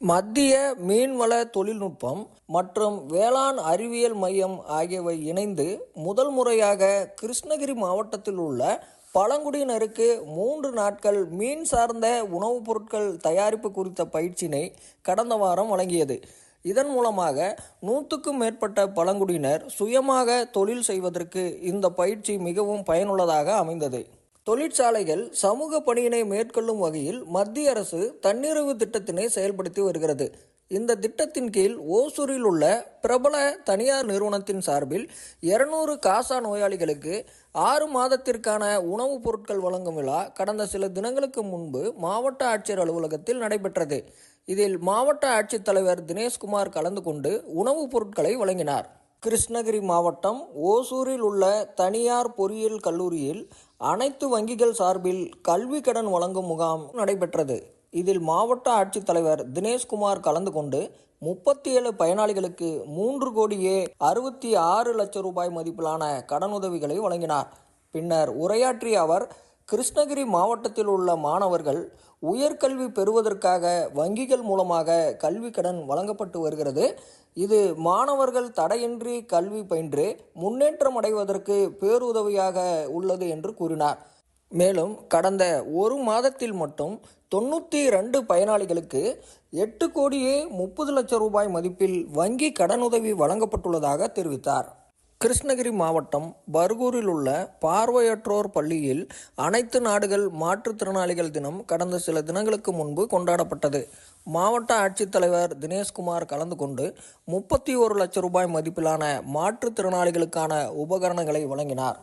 மத்திய மீன்வள தொழில்நுட்பம் மற்றும் வேளாண் அறிவியல் மையம் ஆகியவை இணைந்து முதல் முறையாக கிருஷ்ணகிரி மாவட்டத்தில் உள்ள பழங்குடியினருக்கு மூன்று நாட்கள் மீன் சார்ந்த உணவுப் பொருட்கள் தயாரிப்பு குறித்த பயிற்சியினை கடந்த வாரம் வழங்கியது. இதன் மூலமாக நூற்றுக்கும் மேற்பட்ட பழங்குடியினர் சுயமாக தொழில் செய்வதற்கு இந்த பயிற்சி மிகவும் பயனுள்ளதாக அமைந்தது. தொழிற்சாலைகள் சமூக பணியினை மேற்கொள்ளும் வகையில் மத்திய அரசு தன்னிறைவு திட்டத்தினை செயல்படுத்தி வருகிறது. இந்த திட்டத்தின் கீழ் ஓசூரில் உள்ள பிரபல தனியார் நிறுவனத்தின் சார்பில் இருநூறு காசா நோயாளிகளுக்கு ஆறு மாதத்திற்கான உணவுப் பொருட்கள் வழங்கும் விழா கடந்த சில தினங்களுக்கு முன்பு மாவட்ட ஆட்சியர் அலுவலகத்தில் நடைபெற்றது. இதில் மாவட்ட ஆட்சித்தலைவர் தினேஷ்குமார் கலந்து கொண்டு உணவுப் பொருட்களை வழங்கினார். கிருஷ்ணகிரி மாவட்டம் ஓசூரில் உள்ள தனியார் பொறியியல் கல்லூரியில் அனைத்து வங்கிகள் சார்பில் கல்வி கடன் வழங்கும் முகாம் நடைபெற்றது. இதில் மாவட்ட ஆட்சித்தலைவர் தினேஷ்குமார் கலந்து கொண்டு முப்பத்தி ஏழு பயனாளிகளுக்கு மூன்று கோடியே அறுபத்தி ஆறு லட்சம் ரூபாய் மதிப்பிலான கடனுதவிகளை வழங்கினார். பின்னர் உரையாற்றிய அவர் கிருஷ்ணகிரி மாவட்டத்தில் உள்ள மாணவர்கள் உயர்கல்வி பெறுவதற்காக வங்கிகள் மூலமாக கல்வி கடன் வழங்கப்பட்டு வருகிறது. இது மாணவர்கள் தடையின்றி கல்வி பயின்று முன்னேற்றம் அடைவதற்கு பேருதவியாக உள்ளது என்று கூறினார். மேலும் கடந்த ஒரு மாதத்தில் மட்டும் தொண்ணூற்றி ரெண்டு பயனாளிகளுக்கு எட்டு கோடியே முப்பது லட்சம் ரூபாய் மதிப்பில் வங்கி கடனுதவி வழங்கப்பட்டுள்ளதாக தெரிவித்தார். கிருஷ்ணகிரி மாவட்டம் பர்கூரில் உள்ள பார்வையற்றோர் பள்ளியில் அனைத்து நாடுகள் மாற்றுத்திறனாளிகள் தினம் கடந்த சில தினங்களுக்கு முன்பு கொண்டாடப்பட்டது. மாவட்ட ஆட்சித்தலைவர் தினேஷ்குமார் கலந்து கொண்டு முப்பத்தி ஒரு லட்சம் ரூபாய் மதிப்பிலான மாற்றுத்திறனாளிகளுக்கான உபகரணங்களை வழங்கினார்.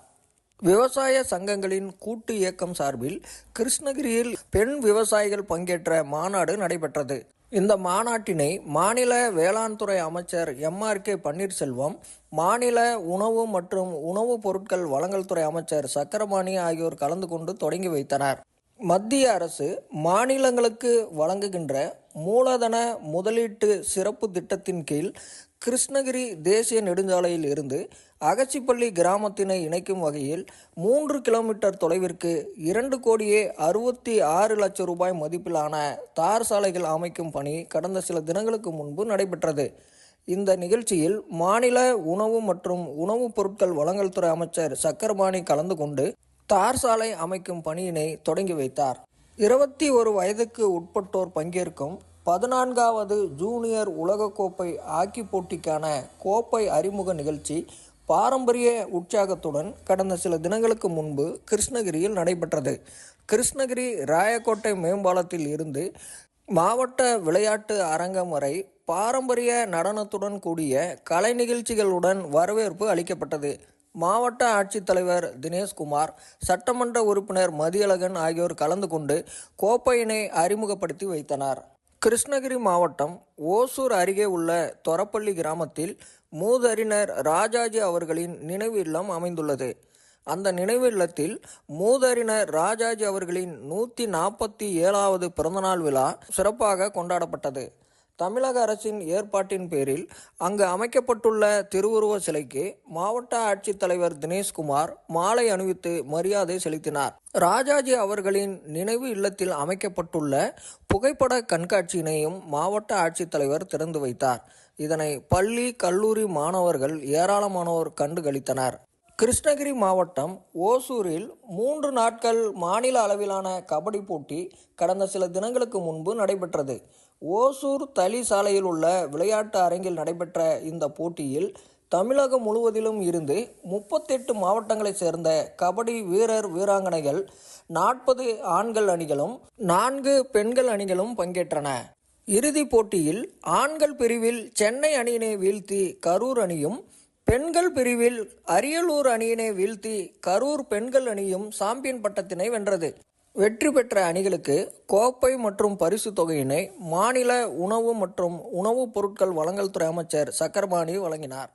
விவசாய சங்கங்களின் கூட்டு இயக்கம் சார்பில் கிருஷ்ணகிரியில் பெண் விவசாயிகள் பங்கேற்ற மாநாடு நடைபெற்றது. இந்த மாநாட்டினை மாநில வேளாண் துறை அமைச்சர் எம்ஆர் கே பன்னீர்செல்வம் மாநில உணவு மற்றும் உணவுப் பொருட்கள் வழங்கல் துறை அமைச்சர் சக்கரபாணி ஆகியோர் கலந்து கொண்டு தொடங்கி வைத்தனர். மத்திய அரசு மாநிலங்களுக்கு வழங்குகின்ற மூலதன முதலீட்டு சிறப்பு திட்டத்தின் கீழ் கிருஷ்ணகிரி தேசிய நெடுஞ்சாலையில் இருந்து அகச்சிப்பள்ளி கிராமத்தினை இணைக்கும் வகையில் மூன்று கிலோமீட்டர் தொலைவிற்கு இரண்டு கோடியே அறுபத்தி ஆறு லட்சம் ரூபாய் மதிப்பிலான தார் சாலைகள் அமைக்கும் பணி கடந்த சில தினங்களுக்கு முன்பு நடைபெற்றது. இந்த நிகழ்ச்சியில் மாநில உணவு மற்றும் உணவுப் பொருட்கள் வழங்கல் துறை அமைச்சர் சக்கரபாணி கலந்து கொண்டு தார் சாலை அமைக்கும் பணியினை தொடங்கி வைத்தார். இருபத்தி ஒரு வயதுக்கு உட்பட்டோர் பங்கேற்கும் பதினான்காவது ஜூனியர் உலகக்கோப்பை ஹாக்கி போட்டிக்கான கோப்பை அறிமுக நிகழ்ச்சி பாரம்பரிய உற்சாகத்துடன் கடந்த சில தினங்களுக்கு முன்பு கிருஷ்ணகிரியில் நடைபெற்றது. கிருஷ்ணகிரி ராயக்கோட்டை மேம்பாலத்தில் இருந்து மாவட்ட விளையாட்டு அரங்கம் வரை பாரம்பரிய நடனத்துடன் கூடிய கலை நிகழ்ச்சிகளுடன் வரவேற்பு அளிக்கப்பட்டது. மாவட்ட ஆட்சித்தலைவர் தினேஷ்குமார் சட்டமன்ற உறுப்பினர் மதியழகன் ஆகியோர் கலந்து கொண்டு கோப்பையினை அறிமுகப்படுத்தி வைத்தனர். கிருஷ்ணகிரி மாவட்டம் ஓசூர் அருகே உள்ள தொரப்பள்ளி கிராமத்தில் மூதறிஞர் ராஜாஜி அவர்களின் நினைவு இல்லம் அமைந்துள்ளது. அந்த நினைவு இல்லத்தில் மூதறிஞர் ராஜாஜி அவர்களின் நூற்றி நாற்பத்தி ஏழாவது பிறந்தநாள் விழா சிறப்பாக கொண்டாடப்பட்டது. தமிழக அரசின் ஏற்பாட்டின் பேரில் அங்கு அமைக்கப்பட்டுள்ள திருவுருவ சிலைக்கு மாவட்ட ஆட்சித்தலைவர் தினேஷ்குமார் மாலை அணிவித்து மரியாதை செலுத்தினார். ராஜாஜி அவர்களின் நினைவு இல்லத்தில் அமைக்கப்பட்டுள்ள புகைப்பட கண்காட்சியினையும் மாவட்ட ஆட்சித்தலைவர் திறந்து வைத்தார். இதனை பள்ளி கல்லூரி மாணவர்கள் ஏராளமானோர் கண்டுகளித்தனர் கிருஷ்ணகிரி மாவட்டம் ஓசூரில் மூன்று நாட்கள் மாநில அளவிலான கபடி போட்டி கடந்த சில தினங்களுக்கு முன்பு நடைபெற்றது. ஓசூர் தளி சாலையில் உள்ள விளையாட்டு அரங்கில் நடைபெற்ற இந்த போட்டியில் தமிழகம் முழுவதிலும் இருந்து முப்பத்தெட்டு மாவட்டங்களைச் சேர்ந்த கபடி வீரர் வீராங்கனைகள் நாற்பது ஆண்கள் அணிகளும் நான்கு பெண்கள் அணிகளும் பங்கேற்றன. இறுதிப் போட்டியில் ஆண்கள் பிரிவில் சென்னை அணியினை வீழ்த்தி கரூர் அணியும் பெண்கள் பிரிவில் அரியலூர் அணியினை வீழ்த்தி கரூர் பெண்கள் அணியும் சாம்பியன் பட்டத்தினை வென்றது. வெற்றி பெற்ற அணிகளுக்கு கோப்பை மற்றும் பரிசு தொகையினை மாநில உணவு மற்றும் உணவுப் பொருட்கள் வழங்கல் துறை அமைச்சர் சக்கரபாணி வழங்கினார்.